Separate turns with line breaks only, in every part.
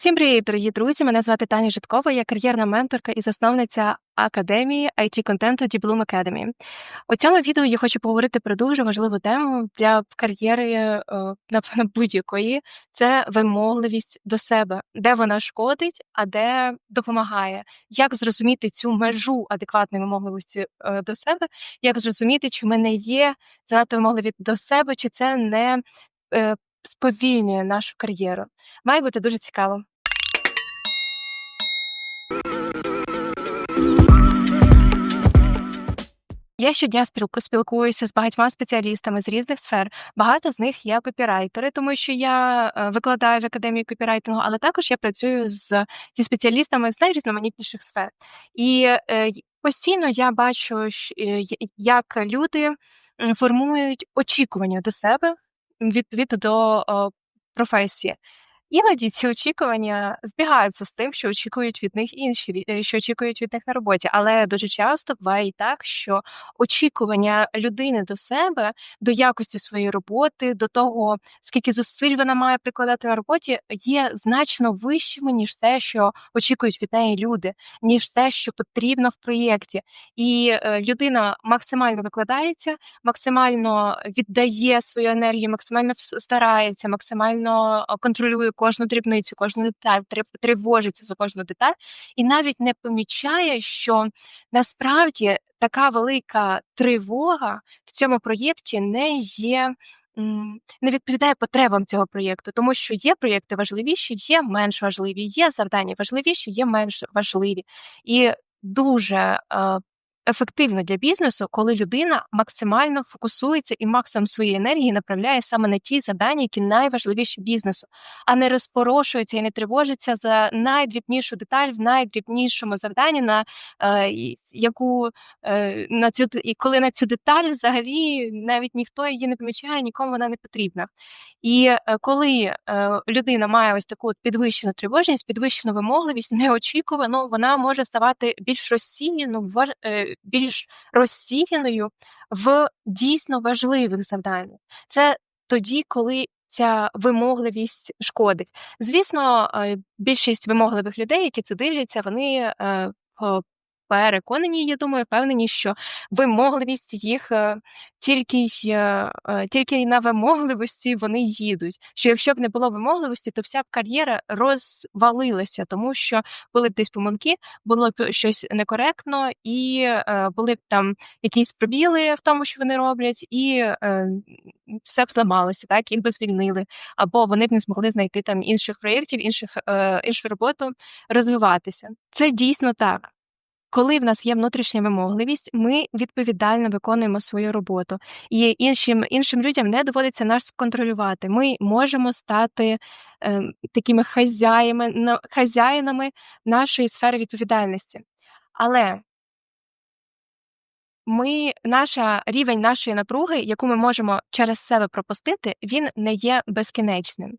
Всім привіт, дорогі друзі! Мене звати Таня Житкова, я кар'єрна менторка і засновниця академії it контенту Bloom Academy. У цьому відео я хочу поговорити про дуже важливу тему для кар'єри, е, напевно, будь-якої це вимогливість до себе, де вона шкодить, а де допомагає. Як зрозуміти цю межу адекватної вимогливості е, до себе, як зрозуміти, чи ми не є занадто вимогливі до себе, чи це не е, сповільнює нашу кар'єру. Має бути дуже цікаво. Я щодня спілкуюся з багатьма спеціалістами з різних сфер. Багато з них є копірайтери, тому що я е, викладаю в академії копірайтингу, але також я працюю з зі спеціалістами з найрізноманітніших сфер. І е, постійно я бачу, е, як люди формують очікування до себе відповідно до професії. Іноді ці очікування збігаються з тим, що очікують від них інші, е, що очікують від них на роботі. Але дуже часто буває і так, що очікування людини до себе, до якості своєї роботи, до того, скільки зусиль вона має прикладати на роботі, є значно вищими, ніж те, що очікують від неї люди, ніж те, що потрібно в проєкті. І е, людина максимально викладається, максимально віддає свою енергію, максимально старається, максимально контролює кожну дрібницю, кожну деталь, тривожиться за кожну деталь, і навіть не помічає, що насправді така велика тривога в цьому проєкті не є. Не відповідає потребам цього проєкту, тому що є проєкти важливіші, є менш важливі, є завдання важливіші, є менш важливі. І дуже е, ефективно для бізнесу, коли людина максимально фокусується і максимум своєї енергії направляє саме на ті завдання, які найважливіші бізнесу, а не розпорошується і не тривожиться за найдрібнішу деталь в найдрібнішому завданні, на е, яку е, на цю і коли на цю деталь взагалі навіть ніхто її не помічає, нікому вона не потрібна. І е, коли е, людина має ось таку підвищену тривожність, підвищену вимогливість, неочікувано вона може ставати більш розсіяно, більш розсіяною в дійсно важливих завданнях. Це тоді, коли ця вимогливість шкодить. Звісно, більшість вимогливих людей, які це дивляться, вони переконані, я думаю, впевнені, що вимогливість їх е, тільки е, е, тільки на вимогливості вони їдуть. Що якщо б не було вимогливості, то вся б кар'єра розвалилася, тому що були б десь помилки, було б щось некоректно, і були б там якісь пробіли в тому, що вони роблять, і все б зламалося, так їх би звільнили, або вони б не змогли знайти там інших проєктів, інших іншу роботу розвиватися. Це дійсно так. Коли в нас є внутрішня вимогливість, ми відповідально виконуємо свою роботу, і іншим іншим людям не доводиться нас контролювати. Ми можемо стати е, такими хазяями, хазяїнами нашої сфери відповідальності. Але ми, наша рівень нашої напруги, яку ми можемо через себе пропустити, він не є безкінечним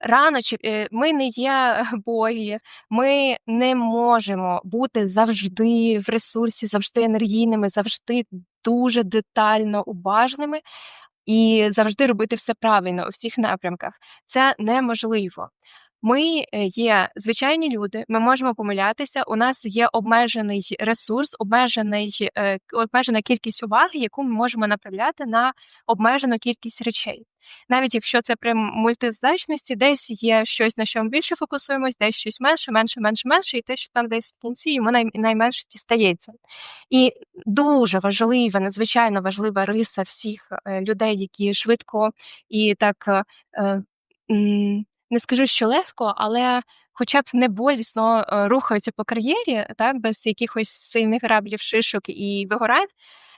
рано чи е, ми не є боги, ми не можемо бути завжди в ресурсі, завжди енергійними, завжди дуже детально уважними і завжди робити все правильно у всіх напрямках. Це неможливо. Ми е, є звичайні люди, ми можемо помилятися. У нас є обмежений ресурс, обмежений е, обмежена кількість уваги, яку ми можемо направляти на обмежену кількість речей. Навіть якщо це при мультизадачності, десь є щось, на що ми більше фокусуємось, десь щось менше, менше, менше, менше, і те, що там десь в кінці йому найменше дістається. І дуже важлива, надзвичайно важлива риса всіх е, людей, які швидко і так. Не скажу, що легко, але хоча б не болісно е, рухаються по кар'єрі, так, без якихось сильних граблів, шишок і вигорань,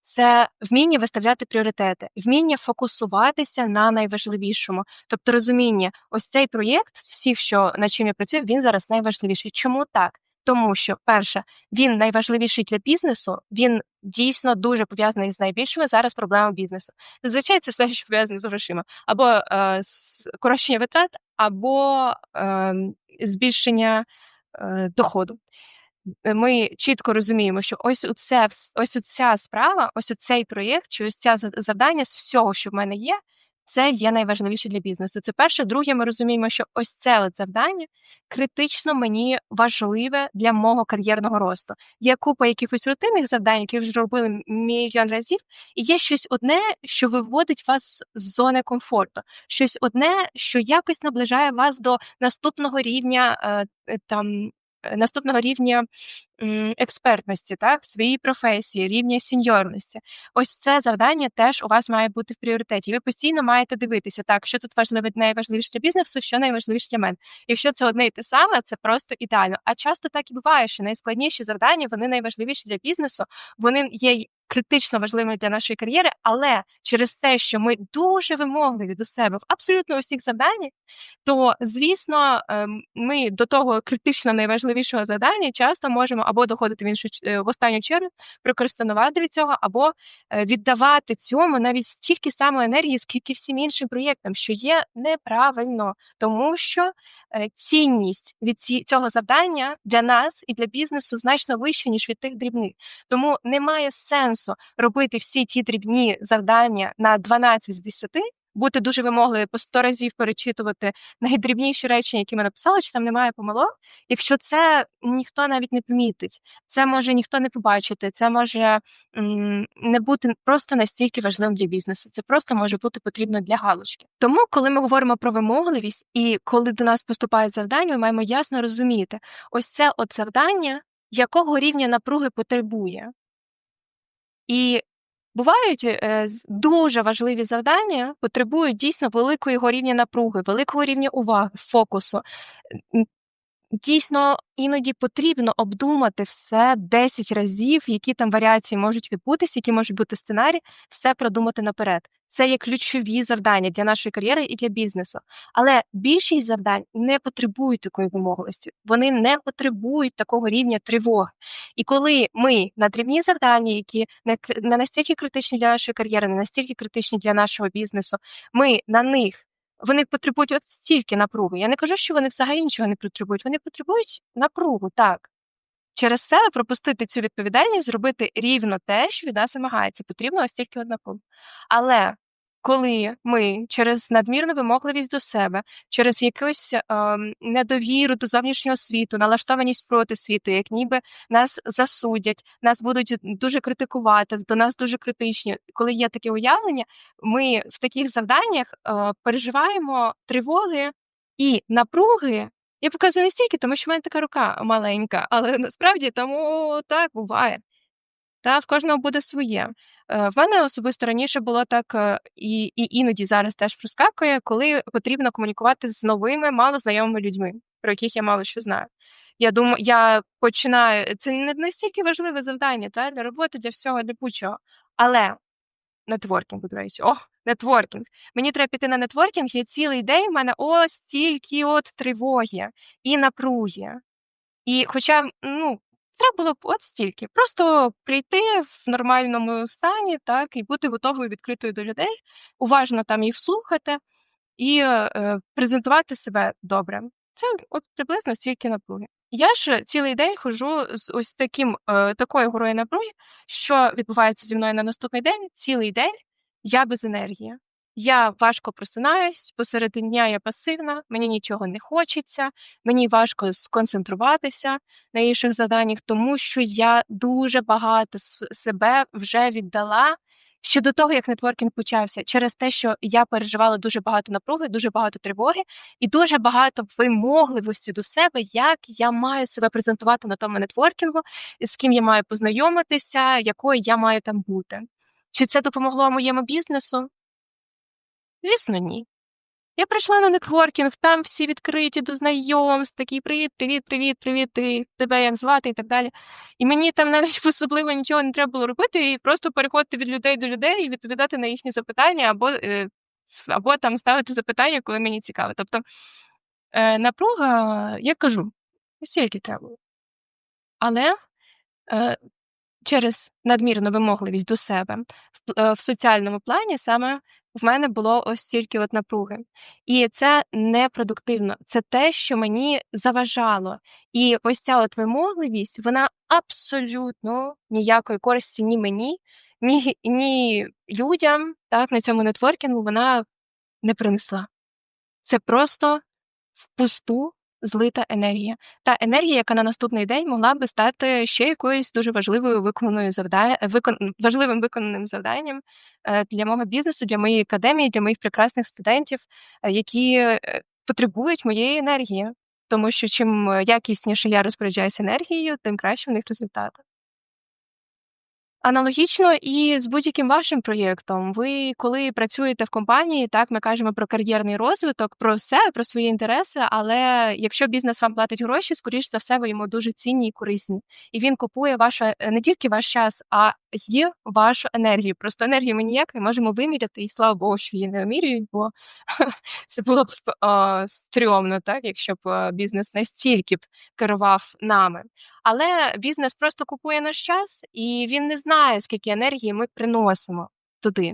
це вміння виставляти пріоритети, вміння фокусуватися на найважливішому. Тобто розуміння, ось цей проєкт, всіх, що над чим я працюю, він зараз найважливіший. Чому так? Тому що, перше, він найважливіший для бізнесу, він дійсно дуже пов'язаний з найбільшими зараз проблемами бізнесу. Зазвичай це все, що пов'язане з грошима, або е, скорочення витрат, або е, збільшення е, доходу. Ми чітко розуміємо, що ось оце, ось ця справа, ось цей проєкт, чи ось ця завдання з всього, що в мене є, це є найважливіше для бізнесу. Це перше. Друге, ми розуміємо, що ось це от завдання критично мені важливе для мого кар'єрного росту. Є купа якихось рутинних завдань, які вже робили мільйон разів, і є щось одне, що виводить вас з зони комфорту, щось одне, що якось наближає вас до наступного рівня е, там. Е, наступного рівня експертності, так, в своїй професії, рівня сеньорності. Ось це завдання теж у вас має бути в пріоритеті. Ви постійно маєте дивитися, так, що тут важливе найважливіше для бізнесу, що найважливіше для мене. Якщо це одне і те саме, це просто ідеально. А часто так і буває, що найскладніші завдання вони найважливіші для бізнесу, вони є. Критично важливими для нашої кар'єри, але через те, що ми дуже вимогливі до себе в абсолютно усіх завданнях, то звісно, ем, ми до того критично найважливішого завдання часто можемо або доходити в іншу е, в останню чергу, прокрастинувати від цього, або е, віддавати цьому навіть стільки самої енергії, скільки всім іншим проєктам, що є неправильно, тому що е, цінність від цього завдання для нас і для бізнесу значно вища, ніж від тих дрібних. Тому немає сенсу робити всі ті дрібні завдання на 12 з 10, бути дуже вимогливі по 100 разів перечитувати найдрібніші речення, які ми написали, чи там немає помилок. Якщо це ніхто навіть не помітить, це може ніхто не побачити, це може не бути просто настільки важливим для бізнесу. Це просто може бути потрібно для галочки. Тому, коли ми говоримо про вимогливість і коли до нас поступає завдання, ми маємо ясно розуміти, ось це от завдання, якого рівня напруги потребує. І Бувають е, дуже важливі завдання, потребують дійсно великого рівня напруги, великого рівня уваги, фокусу. Дійсно, іноді потрібно обдумати все 10 разів, які там варіації можуть відбутися, які можуть бути сценарії, все продумати наперед. Це є ключові завдання для нашої кар'єри і для бізнесу. Але більшість завдань не потребують такої вимогливості. Вони не потребують такого рівня тривоги. І коли ми на дрібні завдання, які не настільки критичні для нашої кар'єри, не настільки критичні для нашого бізнесу, ми на них вони потребують от стільки напруги. Я не кажу, що вони взагалі нічого не потребують. Вони потребують напругу, так. Через себе пропустити цю відповідальність, зробити рівно те, що від нас вимагається. Потрібно ось тільки одна помилка. Але коли ми через надмірну вимогливість до себе, через якусь е, недовіру до зовнішнього світу, налаштованість проти світу, як ніби нас засудять, нас будуть дуже критикувати, до нас дуже критичні. Коли є таке уявлення, ми в таких завданнях е, переживаємо тривоги і напруги. Я показую не стільки, тому що в мене така рука маленька, але насправді тому так буває. Та в кожного буде своє. Е, в мене особисто раніше було так, е, і і іноді зараз теж проскакує, коли потрібно комунікувати з новими, малознайомими людьми, про яких я мало що знаю. Я думаю, я починаю. Це не настільки важливе завдання та, для роботи, для всього, для будь-чого. Але нетворкінг, до о, нетворкінг. Мені треба піти на нетворкінг, і цілий день в мене ось тільки от тривоги і напруги. І хоча, ну, Треба було б от стільки. Просто прийти в нормальному стані, так, і бути готовою відкритою до людей, уважно там їх слухати і е, презентувати себе добре. Це от приблизно стільки напруги. Я ж цілий день ходжу з ось таким е, такою горою напруги, що відбувається зі мною на наступний день. Цілий день я без енергії. Я важко просинаюсь, посеред дня я пасивна, мені нічого не хочеться, мені важко сконцентруватися на інших заданнях, тому що я дуже багато себе вже віддала ще до того, як нетворкінг почався, через те, що я переживала дуже багато напруги, дуже багато тривоги і дуже багато вимогливості до себе, як я маю себе презентувати на тому нетворкінгу, з ким я маю познайомитися, якою я маю там бути. Чи це допомогло моєму бізнесу? Звісно, ні. Я прийшла на нетворкінг, там всі відкриті до знайомств, такий привіт, привіт, привіт, привіт, ти, тебе як звати і так далі. І мені там навіть особливо нічого не треба було робити, і просто переходити від людей до людей і відповідати на їхні запитання, або е, або там ставити запитання, коли мені цікаво. Тобто е, напруга, я кажу, стільки треба. Але е, через надмірну вимогливість до себе в соціальному плані саме в мене було ось тільки от напруги. І це непродуктивно. Це те, що мені заважало. І ось ця от вимогливість, вона абсолютно ніякої користі ні мені, ні ні людям, так, на цьому нетворкінгу вона не принесла. Це просто впусту злита енергія. Та енергія, яка на наступний день могла би стати ще якоюсь дуже важливою виконаною завдання, викон... важливим виконаним завданням е, для мого бізнесу, для моєї академії, для моїх прекрасних студентів, е, які е, потребують моєї енергії. Тому що чим якісніше я розпоряджаюся енергією, тим краще в них результати. Аналогічно і з будь-яким вашим проєктом. Ви коли працюєте в компанії, так ми кажемо про кар'єрний розвиток, про все, про свої інтереси. Але якщо бізнес вам платить гроші, скоріш за все, ви йому дуже цінні і корисні. І він купує ваша не тільки ваш час, а й вашу енергію. Просто енергію ми ніяк не можемо виміряти, і слава Богу, що її не вимірюють, бо це було б о, стрьомно, так якщо б бізнес настільки б керував нами. Але бізнес просто купує наш час, і він не знає, скільки енергії ми приносимо туди.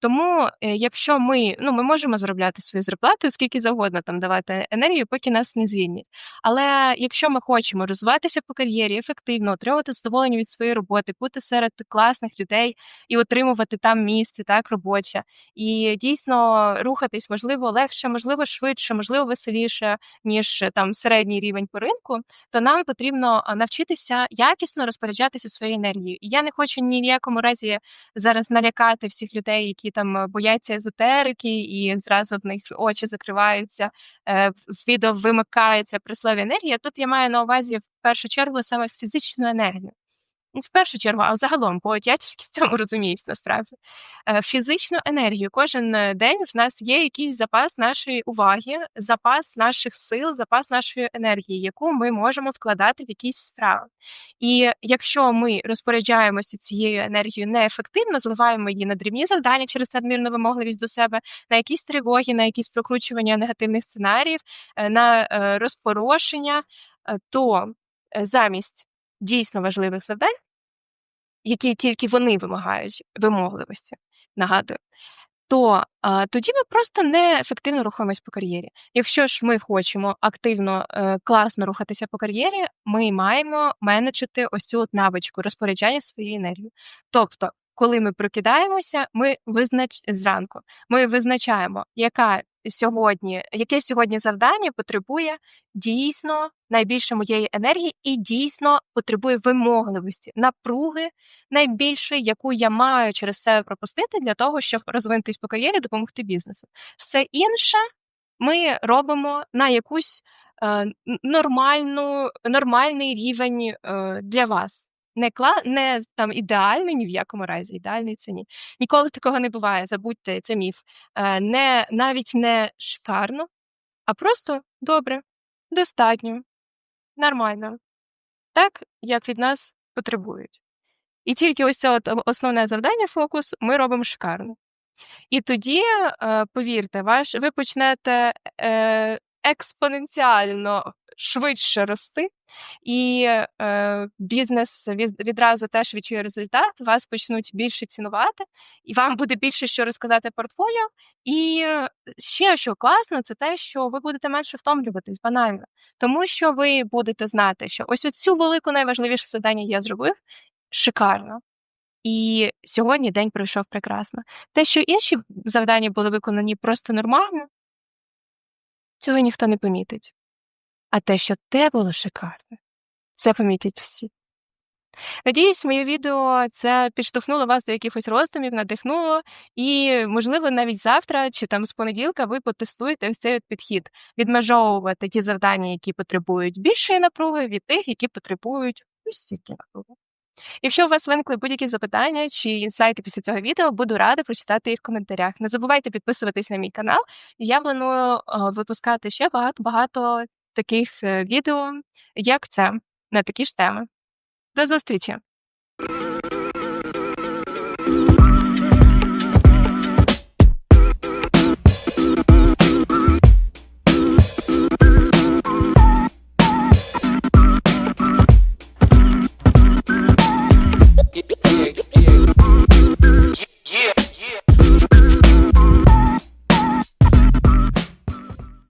Тому, е, якщо ми ну ми можемо заробляти свою зарплату, скільки завгодно там давати енергію, поки нас не звільнять. Але якщо ми хочемо розвиватися по кар'єрі, ефективно отримувати задоволення від своєї роботи, бути серед класних людей і отримувати там місце, так робоче, і дійсно рухатись, можливо, легше, можливо, швидше, можливо, веселіше, ніж там середній рівень по ринку, то нам потрібно навчитися якісно розпоряджатися своєю енергією. І я не хочу ні в якому разі зараз налякати всіх людей, які там е, бояться езотерики, і зразу в них очі закриваються, е, відео вимикається при слові енергія. Тут я маю на увазі в першу чергу саме фізичну енергію в першу чергу, а загалом, бо я тільки в цьому розуміюсь насправді. Е, фізичну енергію. Кожен е, день в нас є якийсь запас нашої уваги, запас наших сил, запас нашої енергії, яку ми можемо вкладати в якісь справи. І якщо ми розпоряджаємося цією енергією неефективно, зливаємо її на дрібні завдання через надмірну вимогливість до себе, на якісь тривоги, на якісь прокручування негативних сценаріїв, е, на розпорошення, то замість дійсно важливих завдань, які тільки вони вимагають вимогливості, нагадую, то а, тоді ми просто неефективно рухаємось по кар'єрі. Якщо ж ми хочемо активно, е, класно рухатися по кар'єрі, ми маємо менеджити ось цю от навичку розпоряджання своєю енергією. Тобто, коли ми прокидаємося, ми визнач зранку. Ми визначаємо, яка сьогодні, яке сьогодні завдання потребує дійсно найбільше моєї енергії і дійсно потребує вимогливості, напруги найбільшої, яку я маю через себе пропустити для того, щоб розвинутись по кар'єрі, допомогти бізнесу. Все інше ми робимо на якусь е, нормальну, нормальний рівень е, для вас. Не кла не там ідеальний ні в якому разі, ідеальний це ні. Ніколи такого не буває. Забудьте, це міф. Е, не навіть не шикарно, а просто добре, достатньо, нормально, так як від нас потребують. І тільки ось це от основне завдання, фокус, ми робимо шикарно. І тоді, е, повірте, ваш ви почнете е, експоненціально швидше рости, і е, бізнес відразу теж відчує результат, вас почнуть більше цінувати, і вам буде більше що розказати портфоліо. І ще що класно, це те, що ви будете менше втомлюватись банально, тому що ви будете знати, що ось цю велику найважливіше завдання я зробив шикарно. І сьогодні день пройшов прекрасно. Те, що інші завдання були виконані просто нормально, цього ніхто не помітить. А те, що те було шикарне, це помітять всі. Надіюсь, моє відео це підштовхнуло вас до якихось роздумів, надихнуло, і, можливо, навіть завтра чи там з понеділка ви потестуєте ось цей от підхід, відмежовувати ті завдання, які потребують більшої напруги, від тих, які потребують ось стільки напруги. Якщо у вас виникли будь-які запитання чи інсайти після цього відео, буду рада прочитати їх в коментарях. Не забувайте підписуватись на мій канал, я планую випускати ще багато-багато таких е, відео, як це, на такі ж теми. До зустрічі!